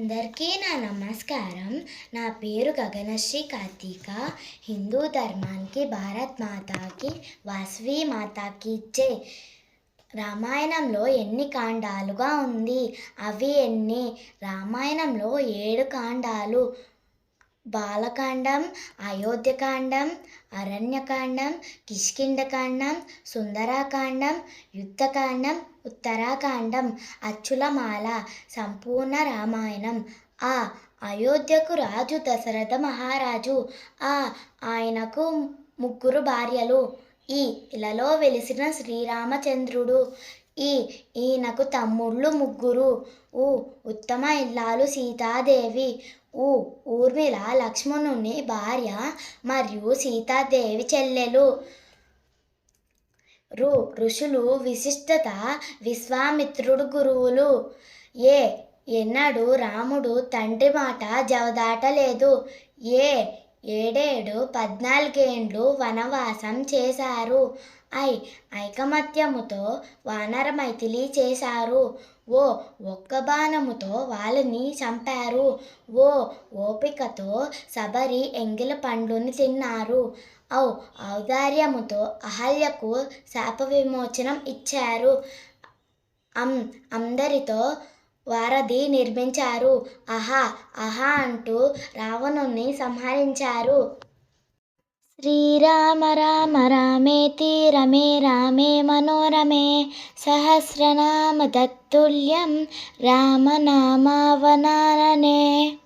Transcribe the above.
అందరికీ నా నమస్కారం. నా పేరు గగనశ్రీ కార్తీక. హిందూ ధర్మానికి భారత్ మాతాకి వాసవి మాతాకి ఇచ్చే రామాయణంలో ఎన్ని కాండాలుగా ఉంది? అవి ఎన్ని? రామాయణంలో ఏడు కాండాలు బాలకాండం అయోధ్యకాండం అరణ్యకాండం కిష్కిండకాండం సుందరాకాండం యుద్ధకాండం ఉత్తరాకాండం అచ్చులమాల సంపూర్ణ రామాయణం. ఆ అయోధ్యకు రాజు దశరథ మహారాజు. ఆ ఆయనకు ముగ్గురు భార్యలు. ఈ ఇలలో వెలిసిన శ్రీరామచంద్రుడు. ఈ ఈయనకు తమ్ముళ్ళు ముగ్గురు. ఉ ఉత్తమ ఇల్లాలు సీతాదేవి. ఊ ఊర్మిళ లక్ష్మణుని భార్య మరియు సీతాదేవి చెల్లెలు. రు ఋషులు విశిష్టత విశ్వామిత్రుడు గురువులు. ఏ ఎన్నడూ రాముడు తండ్రి మాట జవదాటలేదు. ఏ ఏడేడు పద్నాలుగేండ్లు వనవాసం చేశారు. ఐ ఐకమత్యముతో వానర మైథిలి చేశారు. ఓ ఒక్క బాణముతో వాళ్ళని చంపారు. ఓ ఓపికతో శబరి ఎంగిల పండుని తిన్నారు. ఔ ఔదార్యముతో అహల్యకు శాప విమోచనం ఇచ్చారు. అం అందరితో వారధి నిర్మించారు. అహా అహా అంటూ రావణుణ్ణి సంహరించారు. శ్రీరామ రామ రామేతి రమే రామే మనోరమే సహస్రనామ తత్తుల్యం రామనామావనాననే